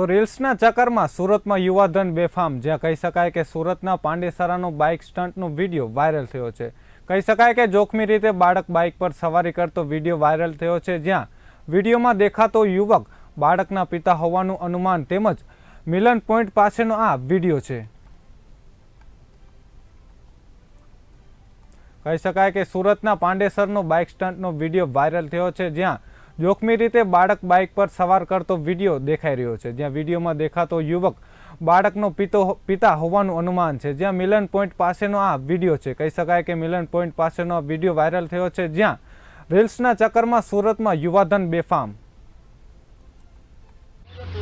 તો રીલ્સના ચક્કરમાં સુરતમાં યુવાધન બેફામ. જ્યાં કહી શકાય કે સુરતના પાંડેસરાનો બાઇક સ્ટન્ટનો વીડિયો વાયરલ થયો છે. કહી શકાય કે જોખમી રીતે બાળક બાઇક પર સવારી કરતો વીડિયો વાયરલ થયો છે, જ્યાં વિડીયોમાં દેખાતો યુવક બાળકના પિતા હોવાનું અનુમાન તેમજ મિલન પોઈન્ટ પાસેનો આ વીડિયો છે. કહી શકાય કે સુરતના પાંડેસરનો બાઇક સ્ટન્ટનો વીડિયો વાયરલ થયો છે, જ્યાં જોખમી રીતે બાળક બાઇક પર સવાર કરતો વીડિયો દેખાઈ રહ્યો છે. જ્યાં વિડીયોમાં દેખાતો યુવક બાળકનો પિતો પિતા હોવાનું અનુમાન છે. જ્યાં મિલન પોઈન્ટ પાસેનો આ વીડિયો છે. કહી શકાય કે મિલન પોઈન્ટ પાસેનો આ વીડિયો વાયરલ થયો છે, જ્યાં રીલ્સના ચક્કરમાં સુરતમાં યુવાધન બેફામ.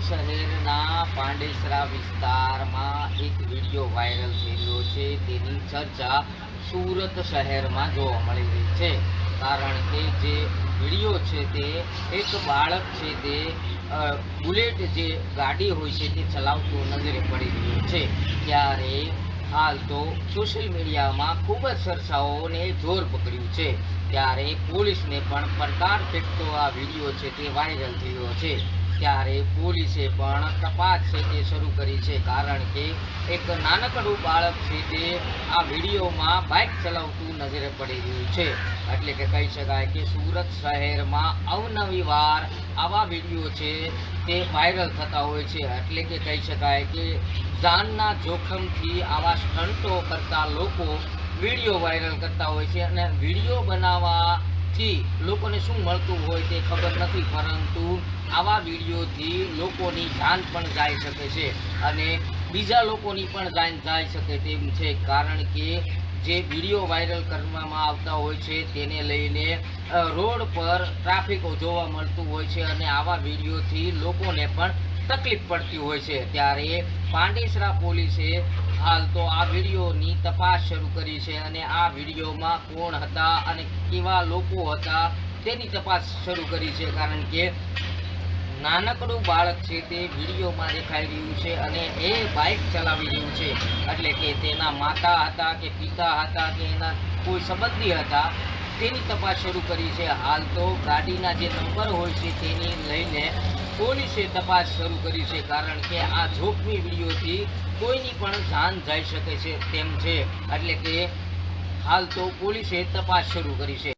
શહેરના પાંડેસરા વિસ્તારમાં એક વીડિયો વાયરલ થઈ રહ્યો છે. તેની ચર્ચા સુરત શહેરમાં જોવા મળી રહી છે. કારણ કે જે વીડિયો છે તે, એક બાળક છે તે બુલેટ જે ગાડી હોય છે તે ચલાવતો નજરે પડી રહ્યો છે. ત્યારે હાલ તો સોશિયલ મીડિયામાં ખૂબ જ ચર્ચાઓને જોર પકડ્યું છે. ત્યારે પોલીસને પણ પડકાર ફેંકતો આ વીડિયો છે તે વાયરલ થયો છે. ત્યારે પોલીસે પણ તપાસ છે તે શરૂ કરી છે. કારણ કે એક નાનકડું બાળક છે તે આ વિડીયોમાં બાઇક ચલાવતું નજરે પડી રહ્યું છે. એટલે કે કહી શકાય કે સુરત શહેરમાં અવનવી વાર આવા વીડિયો છે તે વાયરલ થતા હોય છે. એટલે કે કહી શકાય કે જાનના જોખમથી આવા સ્ટંટો કરતા લોકો વીડિયો વાયરલ કરતા હોય છે અને વીડિયો બનાવવાથી લોકોને શું મળતું હોય તે ખબર નથી, પરંતુ આવા વિડીયોથી લોકોની જાન પણ જાય શકે છે અને બીજા લોકોની પણ જાન જઈ શકે તેમ છે, કારણ કે જે વીડિયો વાયરલ કરવામાં આવતા હોય છે તેને લઈને રોડ પર ટ્રાફિકો જોવા મળતું હોય છે અને આવા વિડીયોથી લોકોને પણ તકલીફ પડતી હોય છે. ત્યારે પાંડેસરા પોલીસે હાલ તો આ વિડીયોની તપાસ શરૂ કરી છે અને આ વિડીયોમાં કોણ હતા અને કેવા લોકો હતા તેની તપાસ શરૂ કરી છે. કારણ કે નાનકડું બાળક છે તે વિડીયોમાં દેખાઈ રહ્યું છે અને એ બાઇક ચલાવી રહ્યું છે. એટલે કે તેના માતા હતા કે પિતા હતા કે એના કોઈ સંબંધી હતા તેની તપાસ શરૂ કરી છે. હાલ તો ગાડીના જે નંબર હોય છે તેની લઈને પોલીસે તપાસ શરૂ કરી છે? કારણ કે આ જોખમી વિડીયોથી કોઈની પણ જાન જઈ શકે છે તેમ છે. એટલે કે હાલ તો પોલીસે તપાસ શરૂ કરી છે.